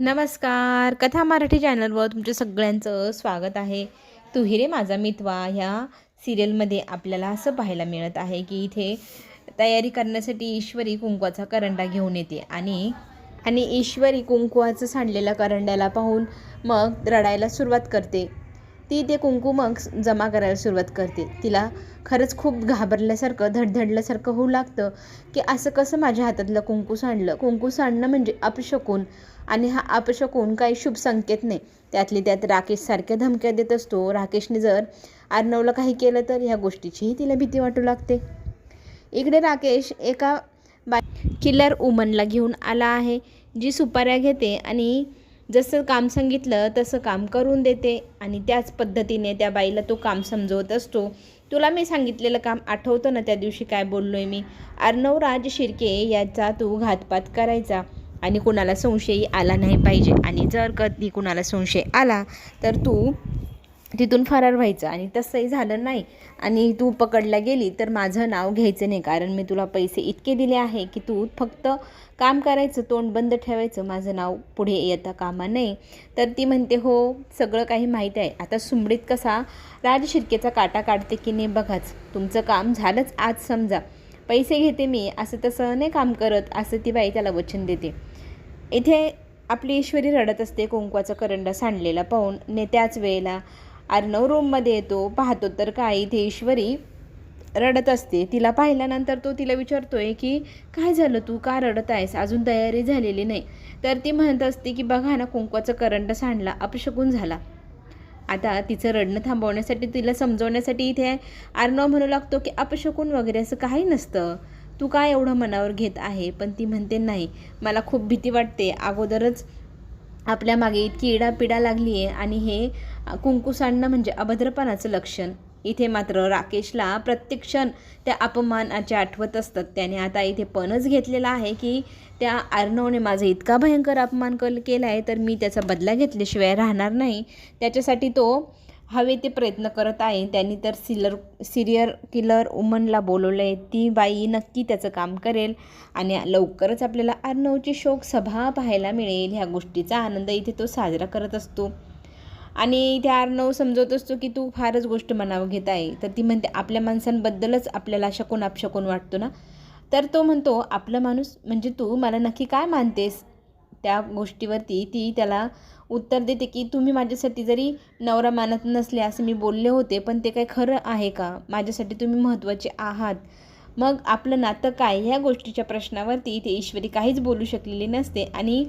नमस्कार. कथा मराठी चॅनलवर तुमच्या सगळ्यांचं स्वागत आहे. तू हिरे माझा मितवा ह्या सिरियलमध्ये आपल्याला असं पाहायला मिळत आहे की इथे तयारी करण्यासाठी ईश्वरी कुंकवाचा करंडा घेऊन येते आणि आणि ईश्वरी कुंकवाचं सांडलेल्या करंड्याला पाहून मग रडायला सुरुवात करते. ती ते कुंकू मग जमा करायला सुरुवात करते. तिला खरंच खूप घाबरल्यासारखं धडधडल्यासारखं होऊ लागतं की असं कसं माझ्या हातातलं कुंकू सांडलं? कुंकू सांडणं म्हणजे अपशकून. आणि हा अपशकून काही शुभ संकेत नाही. त्यातली त्यात राकेशसारख्या धमक्या देत असतो. राकेशने जर अर्णवला काही केलं तर ह्या गोष्टीचीही तिला भीती वाटू लागते. इकडे राकेश एका बा किलर उमनला घेऊन आला आहे जी सुपाऱ्या घेते आणि जसं काम सांगितलं तसं काम करून देते आणि त्याच पद्धतीने त्या बाईला तो काम समजवत असतो. तुला मी सांगितलेलं काम आठवतं ना त्या दिवशी काय बोललो आहे मी अर्णवराज शिर्के याचा तू घातपात करायचा. आणि कुणाला संशयही आला नाही पाहिजे. आणि जर कधी कुणाला संशय आला तर तू तिथून फरार व्हायचं. आणि तसंही झालं नाही. आणि तू पकडला गेली तर माझं नाव घ्यायचं नाही. कारण मी तुला पैसे इतके दिले आहे की तू फक्त काम करायचं तोंड बंद ठेवायचं. माझं नाव पुढे येता कामा नये. तर ती म्हणते हो सगळं काही माहीत आहे. आता सुमडीत कसा राज शिर्केचा काटा काढते की नाही बघाच. तुमचं काम झालंच आज समजा. पैसे घेते मी. असं तसं नाही काम करत असं ती बाई त्याला वचन देते. इथे आपली ईश्वरी रडत असते कुंकवाचा करंडा सांडलेला पाहून. ने त्याच वेळेला अर्णव रूममध्ये येतो पाहतो तर काय इथे ईश्वरी रडत असते. तिला पाहिल्यानंतर तो तिला विचारतोय की काय झालं तू? का रडत आहेस? अजून तयारी झालेली नाही. तर ती म्हणत असते की बघा ना कुंकवाचा करंट सांडला अपशकून झाला. आता तिचं रडणं थांबवण्यासाठी तिला समजवण्यासाठी इथे अर्णव म्हणू लागतो की अपशकून वगैरे असं काही नसतं. तू काय एवढं मनावर घेत आहे? पण ती म्हणते नाही मला खूप भीती वाटते. अगोदरच आपल्या मागे इतकी इडापिडा लागली आहे आणि हे कुंकू सांडणं म्हणजे अभद्रपणाचं लक्षण. इथे मात्र राकेशला प्रत्येक क्षण त्या अपमानाचे आठवत असतात. त्याने आता इथे पणच घेतलेला आहे की त्या अर्णवने माझा इतका भयंकर अपमान कल केला आहे तर मी त्याचा बदला घेतल्याशिवाय राहणार नाही. त्याच्यासाठी तो हवे ते प्रयत्न करत आहे. त्यांनी तर सिलर सिरियर किलर उमनला बोलवलं आहे ती बाई नक्की त्याचं काम करेल आणि लवकरच आपल्याला अर्णवची शोक सभा पाहायला मिळेल. ह्या गोष्टीचा आनंद इथे तो साजरा करत असतो. आणि इथे अर्णव समजवत असतो की तू फारच गोष्ट मनावं घेत आहे. तर ती म्हणते आपल्या माणसांबद्दलच आपल्याला शकून अपशकून वाटतो ना? तर तो म्हणतो आपलं माणूस म्हणजे तू? मला नक्की काय मानतेस? त्या गोष्टीवरती ती त्याला उत्तर देते की तुम्ही माझ्यासाठी जरी नवरा मानत नसले असे मी बोलले होते पण ते काही खरं आहे का? माझ्यासाठी तुम्ही महत्त्वाचे आहात. मग आपलं नातं काय? ह्या गोष्टीच्या प्रश्नावरती इथे ईश्वरी काहीच बोलू शकलेली नसते आणि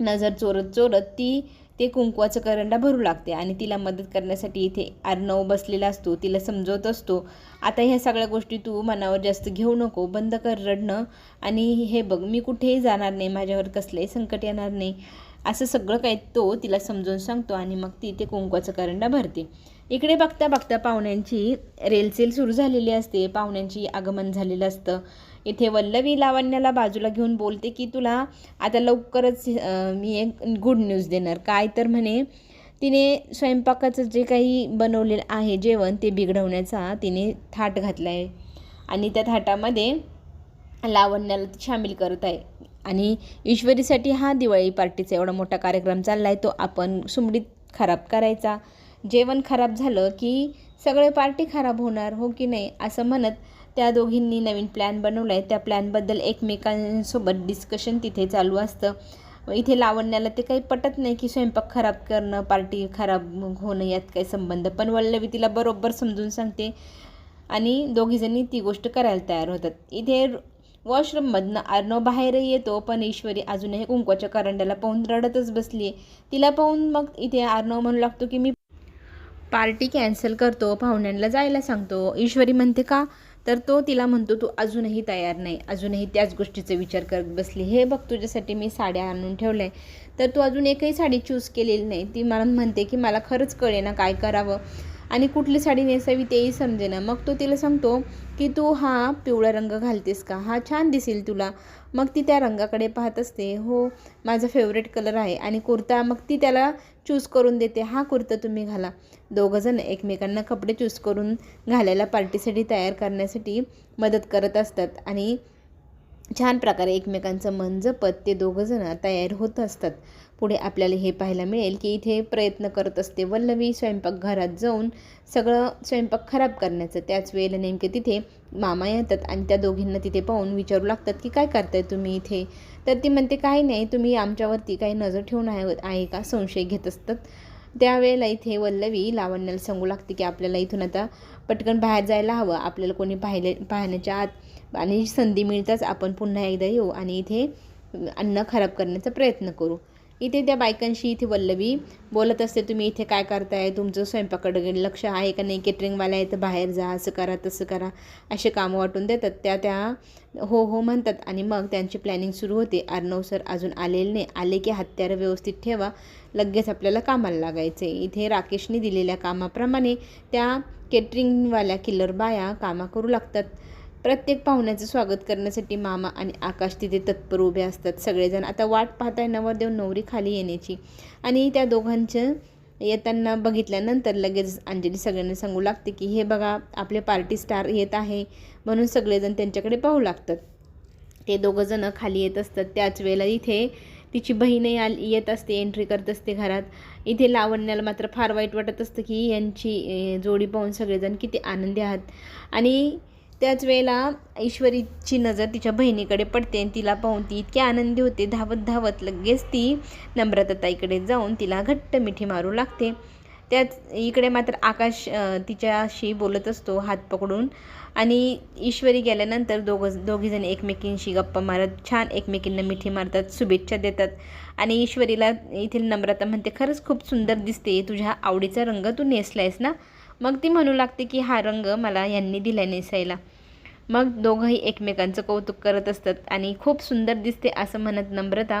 नजर चोरत चोरत ती ते कुंकवाचं करंडा भरू लागते आणि तिला मदत करण्यासाठी इथे अर्णव बसलेला असतो. तिला समजवत असतो. आता ह्या सगळ्या गोष्टी तू मनावर जास्त घेऊ नको. बंद कर रडणं. आणि हे बघ मी कुठेही जाणार नाही. माझ्यावर कसलंही संकट येणार नाही. असं सगळं काही तो तिला समजून सांगतो आणि मग ती ते कुंकवाचं करंडा भरते. इकडे बघता बघता पाहुण्यांची रेलसेल सुरू झालेली असते. पाहुण्यांची आगमन झालेलं असतं. इथे वल्लवी लावण्याला बाजूला घेऊन बोलते की तुला आता लवकरच मी एक गुड न्यूज देणार. काय तर म्हणे. तिने स्वयंपाकाचं जे काही बनवलेलं आहे जेवण ते बिघडवण्याचा तिने थाट घातला आहे आणि त्या थाटामध्ये लावण्याला सामील करत आहे. आणि ईश्वरीसाठी हा दिवाळी पार्टीचा एवढा मोठा कार्यक्रम चालला आहे तो आपण सुमडीत खराब करायचा. जेवण खराब झालं की सगळे पार्टी खराब होणार हो की नाही? असं म्हणत त्या दोघींनी नवीन प्लॅन बनवला आहे त्या प्लॅनबद्दल एकमेकांसोबत डिस्कशन तिथे चालू असतं. इथे लावण्याला ते काही पटत नाही की स्वयंपाक खराब करणं पार्टी खराब होणं यात काही संबंध. पण वल्लवी तिला बरोबर समजून सांगते आणि दोघीजणी ती गोष्ट करायला तयार होतात. इथे वॉशरूममधनं अर्णव बाहेरही येतो पण ईश्वरी अजूनही कुंकवाच्या करंड्याला पाहून रडतच बसली आहे तिला पाहून मग इथे अर्णव म्हणू लागतो की मी पार्टी कॅन्सल करतो पाहुण्यांना जायला सांगतो. ईश्वरी म्हणते का? तर तो तिला म्हणतो तू अजूनही तयार नाही. अजूनही त्याच गोष्टीचा विचार करत बसली. हे बघ तुझ्यासाठी मी साड्या आणून ठेवल्या आहे तर तू अजून एकही साडी चूज केलेली नाही. ती मला म्हणते की मला खरंच कळेना काय करावं. आणि कुठली साडी नेसावी तेही समजे ना मग तो तिला सांगतो की तू हा पिवळा रंग घालतेस का? हा छान दिसेल तुला. मग ती त्या रंगाकडे पाहत असते हो माझा फेवरेट कलर आहे आणि कुर्ता मग ती त्याला चूज करून देते. हा कुर्ता तुम्ही घाला. दोघंजण एकमेकांना कपडे चूज करून घालायला पार्टीसाठी तयार करण्यासाठी मदत करत असतात आणि छान प्रकारे एकमेकांचं मन जपत ते दोघंजणं तयार होत असतात. पुढे आपल्याला हे पाहायला मिळेल की इथे प्रयत्न करत असते वल्लवी स्वयंपाकघरात जाऊन सगळं स्वयंपाक खराब करण्याचं. त्याच वेळेला नेमके तिथे मामा येतात आणि त्या दोघींना तिथे पाहून विचारू लागतात की काय करताय तुम्ही इथे? तर ती म्हणते काही नाही तुम्ही आमच्यावरती काही नजर ठेवून आहे आहे का? संशय घेत असतात. त्यावेळेला इथे वल्लवी लावण्याला सांगू लागते की आपल्याला इथून आता पटकन बाहेर जायला हवं. आपल्याला कोणी पाहिले पाहण्याच्या आत आणि संधी मिळताच आपण पुन्हा एकदा येऊ आणि इथे अन्न खराब करण्याचा प्रयत्न करू. इथे त्या बायकांशी इथे वल्लवी बोलत असते तुम्ही इथे काय करताय? तुमचं स्वयंपाकडे लक्ष आहे का नाही? केटरिंगवाल्या आहे तर बाहेर जा असं करा तसं करा. असे कामं वाटून देतात. त्या त्या हो हो म्हणतात आणि मग त्यांची प्लॅनिंग सुरू होते. अर्णव सर अजून आलेले नाही. आले की हत्यारं व्यवस्थित ठेवा. लगेच आपल्याला कामाला लागायचे इथे राकेशने दिलेल्या कामाप्रमाणे त्या केटरिंगवाल्या किल्लर बाया कामा करू लागतात. प्रत्येक पाहुण्याचं स्वागत करण्यासाठी मामा आणि आकाश तिथे तत्पर उभे असतात सगळेजण. आता वाट पाहताय नवरदेव नवरी खाली येण्याची. आणि त्या दोघांचं येताना बघितल्यानंतर लगेच अंजली सगळ्यांना सांगू लागते की हे बघा आपले पार्टी स्टार येत आहे. म्हणून सगळेजण त्यांच्याकडे पाहू लागतात. ते दोघंजणं खाली येत असतात. त्याच वेळेला इथे तिची बहीणही आल येत असते एंट्री करत असते घरात. इथे लावण्याला मात्र फार वाईट वाटत असतं की यांची जोडी पाहून सगळेजण किती आनंदी आहात. आणि त्याच वेळेला ईश्वरीची नजर तिच्या बहिणीकडे पडते आणि तिला पाहून ती इतकी आनंदी होते. धावत धावत लगेच ती नम्रताताईकडे जाऊन तिला घट्ट मिठी मारू लागते. त्याच इकडे मात्र आकाश तिच्याशी बोलत असतो हात पकडून. आणि ईश्वरी गेल्यानंतर दोघं दोघीजण एकमेकींशी गप्पा मारत छान एकमेकींना मिठी मारतात शुभेच्छा देतात. आणि ईश्वरीला येथील नम्रता म्हणते खरंच खूप सुंदर दिसते तुझ्या आवडीचा रंग तू नेसला आहेस ना? मग ती म्हणू लागते की हा रंग मला यांनी दिला नेसायला. मग दोघंही एकमेकांचं कौतुक करत असतात आणि खूप सुंदर दिसते असं म्हणत नम्रता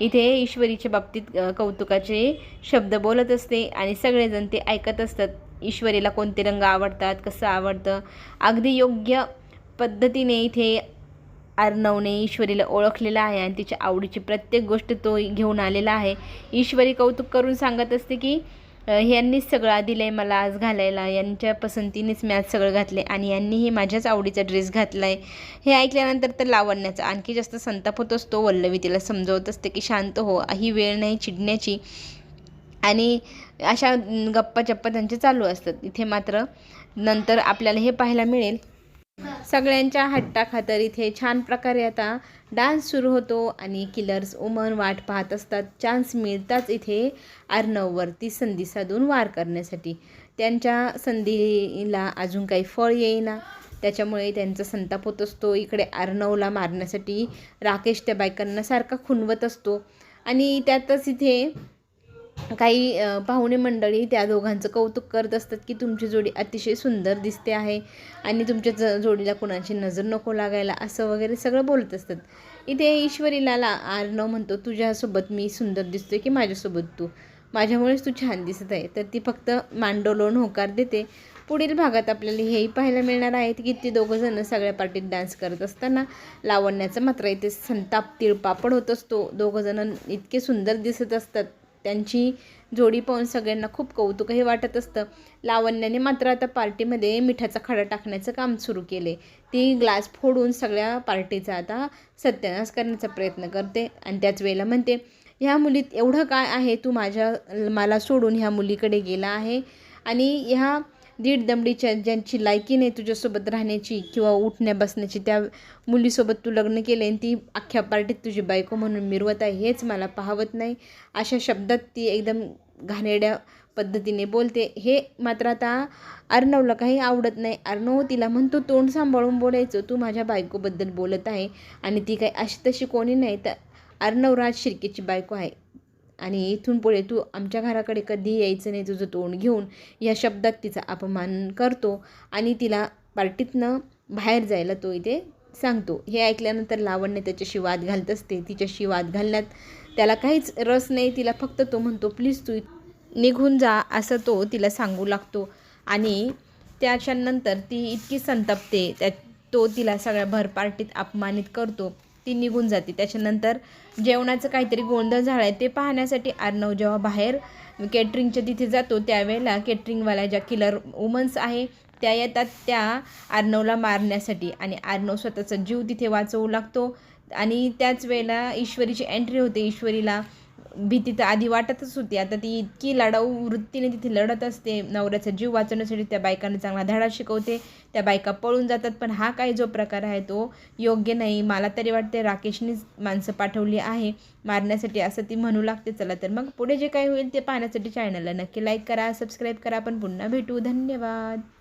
इथे ईश्वरीच्या बाबतीत कौतुकाचे शब्द बोलत असते आणि सगळेजण ते ऐकत असतात. ईश्वरीला कोणते रंग आवडतात कसं आवडतं? अगदी योग्य पद्धतीने इथे अर्णवने ईश्वरीला ओळखलेला आहे आणि तिच्या आवडीची प्रत्येक गोष्ट तो घेऊन आलेला आहे. ईश्वरी कौतुक करून सांगत असते की यांनीच सगळं दिलं आहे मला आज घालायला. यांच्या पसंतीनेच मी आज सगळं घातले आणि यांनीही माझ्याच आवडीचा ड्रेस घातला आहे हे ऐकल्यानंतर तर लावण्याचा आणखी जास्त संताप होत असतो. वल्लवी तिला समजवत असते की शांत हो ही वेळ नाही चिडण्याची. आणि अशा गप्पा चप्पा त्यांचे चालू असतात. इथे मात्र नंतर आपल्याला हे पाहायला मिळेल. सगळ्यांच्या हट्टाखातर इथे छान प्रकारे आता डान्स सुरू होतो आणि किलर्स उमन वाट पाहत असतात. चान्स मिळताच इथे अर्णववरती संधी साधून वार करण्यासाठी. त्यांच्या संधीला अजून काही फळ येईना. त्याच्यामुळे त्यांचा संताप होत असतो. इकडे अर्णवला मारण्यासाठी राकेश त्या बायकांना सारखा खुणवत असतो. आणि त्यातच इथे काही पाहुणे मंडळी त्या दोघांचं कौतुक करत असतात की तुमची जोडी अतिशय सुंदर दिसते आहे आणि तुमच्या ज जोडीला कुणाची नजर नको लागायला असं वगैरे सगळं बोलत असतात. इथे ईश्वरीला ला आर्णव म्हणतो तुझ्यासोबत मी सुंदर दिसतोय की माझ्यासोबत तू? माझ्यामुळेच तू छान दिसत आहे. तर ती फक्त मांडोलोन होकार देते. पुढील भागात आपल्याला हेही पाहायला मिळणार आहेत की ती दोघंजणं सगळ्या पार्टीत डान्स करत असताना लावण्याचा मात्र इथे संताप तिळपापड होत असतो. दोघंजणं इतके सुंदर दिसत असतात. त्यांची जोडी पाहून सगळ्यांना खूप कौतुकही वाटत असतं. लावण्याने मात्र आता पार्टीमध्ये मिठाचा खडा टाकण्याचं काम सुरू केले ती ग्लास फोडून सगळ्या पार्टीचा आता सत्यानाश करण्याचा प्रयत्न करते आणि त्याच वेळेला म्हणते ह्या मुलीत एवढं काय आहे? तू माझ्या मला सोडून ह्या मुलीकडे गेला आहे आणि ह्या दीड दमडीच्या ज्यांची लायकी नाही तुझ्यासोबत राहण्याची किंवा उठण्या बसण्याची त्या मुलीसोबत तू लग्न केले आणि ती अख्ख्या पार्टीत तुझी बायको म्हणून मिरवत आहे हेच मला पाहवत नाही. अशा शब्दात ती एकदम घाणेरड्या पद्धतीने बोलते. हे मात्र आता अर्णवला काही आवडत नाही. अर्णव तिला म्हणतो तोंड सांभाळून बोलायचं. तू माझ्या बायकोबद्दल बोलत आहे आणि ती काही अशी तशी कोणी नाही. तर अर्णव राज शिर्केची बायको आहे. आणि इथून पुढे तू आमच्या घराकडे कधी यायचं नाही तुझं तोंड घेऊन. या शब्दात तिचा अपमान करतो आणि तिला पार्टीतनं बाहेर जायला तो इथे सांगतो. हे ऐकल्यानंतर लावण्य त्याच्याशी वाद घालत असते. तिच्याशी वाद घालण्यात त्याला काहीच रस नाही. तिला फक्त तो म्हणतो प्लीज तू निघून जा असं तो तिला सांगू लागतो. आणि त्याच्यानंतर ती इतकी संतपते त्या तो तिला सगळ्या भर पार्टीत अपमानित करतो. ती निघून जाते. त्याच्यानंतर जेवणाचं काहीतरी गोंधळ झाला आहे ते पाहण्यासाठी अर्णव जेव्हा बाहेर केटरिंगच्या तिथे जातो त्यावेळेला केटरिंगवाल्या ज्या किलर वुमन्स आहे त्या येतात त्या आर्नवला मारण्यासाठी. आणि आर्नव स्वतःचा जीव तिथे वाचवू लागतो. आणि त्याच वेळेला ईश्वरीची एंट्री होते. ईश्वरीला भीती तर आधी वाटतच होती. आता ती इतकी लढाऊ वृत्तीने तिथे लढत असते. नवऱ्याचा जीव वाचवण्यासाठी त्या बायकांना चांगला धडा शिकवते. त्या बायका पळून जातात. पण हा काही जो प्रकार आहे तो योग्य नाही. मला तरी वाटते राकेशनीच माणसं पाठवली आहे. मारण्यासाठी असं ती म्हणू लागते. चला तर मग पुढे जे काही होईल ते पाहण्यासाठी चॅनलला नक्की लाईक करा सबस्क्राईब करा. आपण पुन्हा भेटू. धन्यवाद.